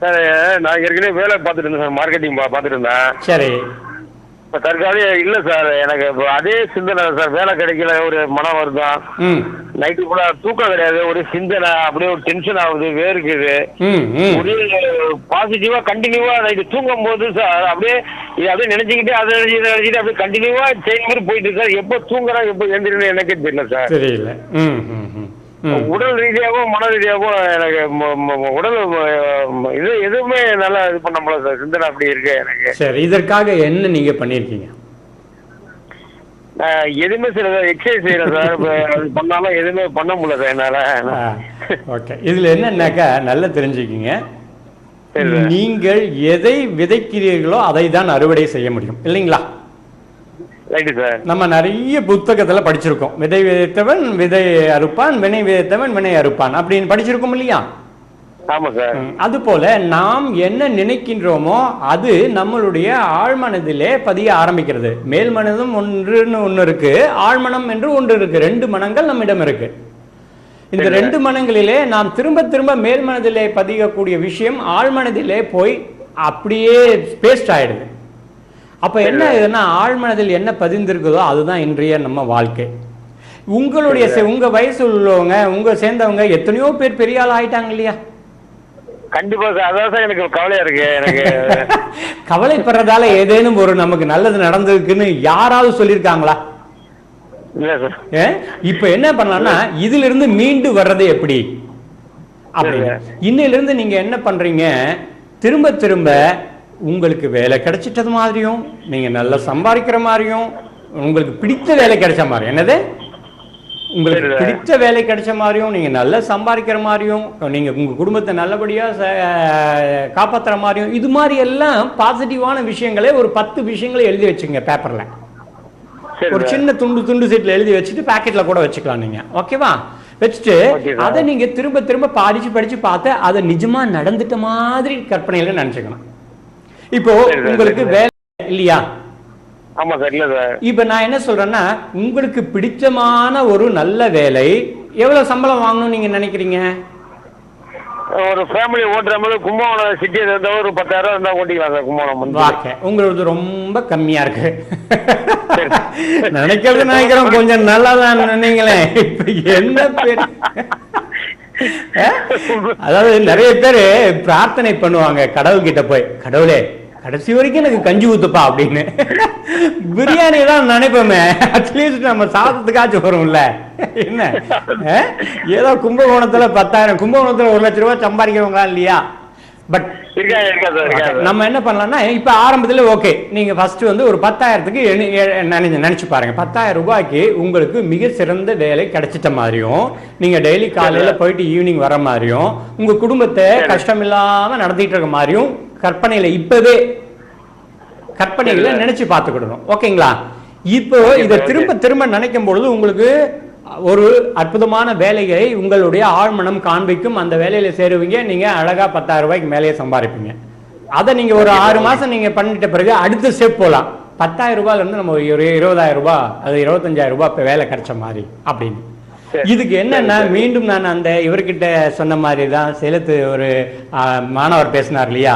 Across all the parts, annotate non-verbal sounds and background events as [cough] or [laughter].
Sir நான் ஏற்கனவே வேலை பார்த்துட்டு இருந்தேன் சார் மார்க்கெட்டிங் பா பார்த்துட்டு இருந்தேன். சரி. இப்போ தற்காலிக இல்லை சார் எனக்கு இப்போ அதே சிந்தனை சார் வேலை கிடைக்கல ஒரு மனம் வருதான் ம். நைட்டு கூட தூக்கம் கிடையாது ஒரு சிந்தனை அப்படியே ஒரு டென்ஷன் ஆகுது வேர்க்குது. ஒரு பாசிட்டிவா கண்டினியூவா நைட்டு தூங்கும் போது சார் அப்படியே இது அப்படியே நினைச்சுக்கிட்டே அதை நினைச்சு நினைச்சிட்டு அப்படியே கண்டினியூவா செயின் மாதிரி போயிட்டு சார். எப்போ தூங்குறா எப்போ எழுந்திருன்னு எனக்கே தெரியல சார். தெரியல. ம். உடல் ரீதியாகவும் மன ரீதியாகவும் எனக்கு உடல் இது எதுவுமே நல்லா இது பண்ண முடியல சார். சிந்தனை அப்படி இருக்கு எனக்கு. சரி இதற்காக என்ன நீங்க பண்ணியிருக்கீங்க? நான் எதுவுமே சில எக்ஸசைஸ் செய்யறேன் சார். பண்ணாலும் எதுவுமே பண்ண முடியல சார் என்னால. ஓகே இதுல என்னன்னாக்கா நல்லா தெரிஞ்சுக்கிங்க. நீங்கள் எதை விதைக்கிறீர்களோ அதை தான் அறுவடை செய்ய முடியும். இல்லைங்களா? நம்ம நிறைய புத்தகத்துல படிச்சிருக்கோம். விதை விதைத்தவன் விதை அறுப்பான் வினை விதைத்தவன் வினை அறுப்பான். அப்படின்னு படிச்சிருக்கோம் இல்லையா? ம், அதுபோல நாம் என்ன நினைக்கின்றோமோ அது நம்மளுடைய ஆழ்மனதிலே பதிய ஆரம்பிக்கிறது. மேல் மனதும் ஒன்றுன்னு ஒன்று இருக்கு ஆழ்மனம் என்று ஒன்று இருக்கு. ரெண்டு மனங்கள் நம்மிடம் இருக்கு. இந்த. ரெண்டு மனங்களிலே நாம் திரும்ப திரும்ப மேல் மனதிலே பதியக்கூடிய விஷயம் ஆழ்மனதிலே போய் அப்படியே பேஸ்ட் ஆயிடுது. அப்ப என்ன ஆகுதுன்னா ஆழ்மனதில் என்ன பதிந்திருக்குதோ அதுதான் இன்றைய நம்ம வாழ்க்கை. உங்களுடைய உங்க வயசு உள்ளவங்க உங்க சேர்ந்தவங்க எத்தனையோ பேர் பெரிய ஆள் ஆயிட்டாங்க இல்லையா? கண்டிப்பா சார். அதான் சார் எனக்கு கவலையா இருக்கு. எனக்கு [laughs] கவலைப்படுறதால ஏதேனும் ஒரு நமக்கு நல்லது நடந்திருக்குன்னு யாராவது சொல்லியிருக்காங்களா? இப்ப என்ன பண்ணலாம்னா இதுல இருந்து மீண்டு வர்றது எப்படி? அப்படின்னு. இன்னையில இருந்து நீங்க என்ன பண்றீங்க? திரும்ப திரும்ப உங்களுக்கு வேலை கிடைச்சிட்டது மாதிரியும் நீங்க நல்லா சம்பாதிக்கிற மாதிரியும் உங்களுக்கு பிடித்த வேலை கிடைச்ச மாதிரி என்னது உங்களுக்கு. பிடித்த வேலை கிடைச்ச மாதிரியும் நீங்க நல்லா சம்பாதிக்கிற மாதிரியும் நீங்க உங்க குடும்பத்தை நல்லபடியா ச- காப்பாத்துற மாதிரியும் இது மாதிரி எல்லாம் பாசிட்டிவான விஷயங்களே ஒரு பத்து விஷயங்களை எழுதி வச்சுங்க பேப்பர்ல ஒரு. சின்ன துண்டு துண்டு சீட்ல எழுதி வச்சுட்டு பாக்கெட்ல கூட வச்சுக்கலாம் நீங்க ஓகேவா வச்சுட்டு. அதை நீங்க திரும்ப திரும்ப படிச்சு படிச்சு பார்த்து அதை நிஜமா நடந்துட்ட மாதிரி கற்பனையில நினைச்சுக்கணும் இப்போ உங்களுக்கு. வேலை இல்லையா? ஆமா சார் இல்ல சார். இப்ப நான் என்ன சொல்றேன்னா உங்களுக்கு பிடிச்சமான ஒரு நல்ல வேலை எவ்வளவு சம்பளம் வாங்கணும்னு நீங்க நினைக்கிறீங்க? ஒரு ஃபேமிலி ஓட்டுற மாதிரி கும்பகோணம் சிட்டி இருந்தா ஒரு பத்தாயிரம் இருந்தா ஓட்டிக்கலாம் சார் கும்பகோணம் வந்து. வாக்க. உங்களுக்கு ரொம்ப கம்மியா இருக்கு. நினைக்கிறது நினைக்கிறோம். கொஞ்சம் நல்லா தான் நினைங்களேன் இப்ப என்ன பேர்? அதாவது நிறைய பேர் பிரார்த்தனை பண்ணுவாங்க கடவுள்கிட்ட போய். கடவுளே கடைசி வரைக்கும் எனக்கு கஞ்சி ஊத்துப்பா அப்படின்னு. பிரியாணி தான் நினைப்போமே அட்லீஸ்ட் நம்ம சாதத்துக்காச்சும் வரும்ல. என்ன? [laughs] ஏதோ கும்பகோணத்துல பத்தாயிரம் கும்பகோணத்துல ஒரு லட்ச ரூபாய் சம்பாதிக்கிறவங்களா இல்லையா? பட் நம்ம என்ன பண்ணலாம்னா இப்ப ஆரம்பத்துல ஓகே நீங்க ஃபர்ஸ்ட் வந்து ஒரு பத்தாயிரத்துக்கு எ- நினைச்சு நினைச்சு பாருங்க. பத்தாயிரம் ரூபாய்க்கு உங்களுக்கு மிக சிறந்த வேலை கிடைச்சிட்ட மாதிரியும் நீங்க டெய்லி காலையில போயிட்டு ஈவினிங் வர மாதிரியும் உங்க குடும்பத்தை கஷ்டம் இல்லாம நடத்திட்டு இருக்க மாதிரியும் கற்பனையில இப்பவே கற்பனைகளை நினைச்சு பார்த்துக்கிடணும். ஓகேங்களா இப்போ இதை திரும்ப திரும்ப நினைக்கும் பொழுது உங்களுக்கு ஒரு அற்புதமான வேலையை உங்களுடைய ஆழ்மனம் காண்பிக்கும். அந்த வேலையில சேருவீங்க. நீங்க அழகா பத்தாயிரம் ரூபாய்க்கு மேலேயே சம்பாதிப்பீங்க. அதை நீங்க ஒரு ஆறு மாசம் நீங்க பண்ணிட்ட பிறகு அடுத்த ஸ்டெப் போலாம். பத்தாயிரம் ரூபாயில இருந்து நம்ம ஒரு இருபதாயிரம் ரூபாய் அது இருபத்தஞ்சாயிரம் ரூபாய் இப்ப வேலை கிடைச்ச மாதிரி அப்படின்னு. இதுக்கு என்னன்னா. மீண்டும் நான் அந்த இவர்கிட்ட சொன்ன மாதிரி தான் சேலத்து ஒரு மாணவர் பேசினார் இல்லையா?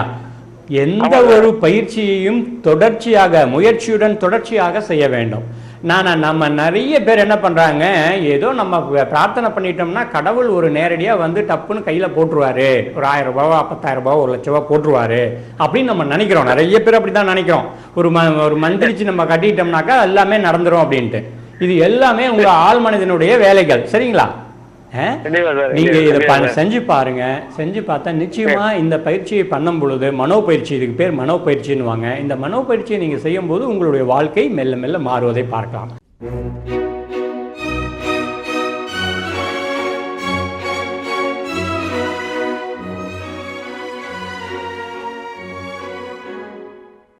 எந்த. ஒரு பயிற்சியையும் தொடர்ச்சியாக முயற்சியுடன் தொடர்ச்சியாக செய்ய வேண்டும். நான் நம்ம நிறைய பேர் என்ன பண்றாங்க ஏதோ நம்ம பிரார்த்தனை பண்ணிட்டோம்னா கடவுள் ஒரு நேரடியா வந்து டப்புன்னு கையில போட்டுருவாரு. ஒரு ஆயிரம் ரூபாவா பத்தாயிரம் ரூபாவா ஒரு லட்ச ரூபாய் போட்டுருவாரு. அப்படின்னு நம்ம நினைக்கிறோம். நிறைய பேர் அப்படிதான் நினைக்கிறோம். ஒரு ம ஒரு மந்திரிச்சு நம்ம கட்டிட்டோம்னாக்கா எல்லாமே நடந்துரும் அப்படின்ட்டு. இது எல்லாமே உங்க ஆள் மனதினுடைய வேலைகள். சரிங்களா? நீங்க இதை. செஞ்சு பாருங்க. செஞ்சு பார்த்தா நிச்சயமா இந்த பயிற்சியை பண்ணும் பொழுது மனோ பயிற்சி இதுக்கு பேர் மனோ பயிற்சின்னுவாங்க இந்த மனோ பயிற்சியை நீங்க செய்யும் போது உங்களுடைய வாழ்க்கை மெல்ல மெல்ல மாறுவதை பார்க்கலாம்.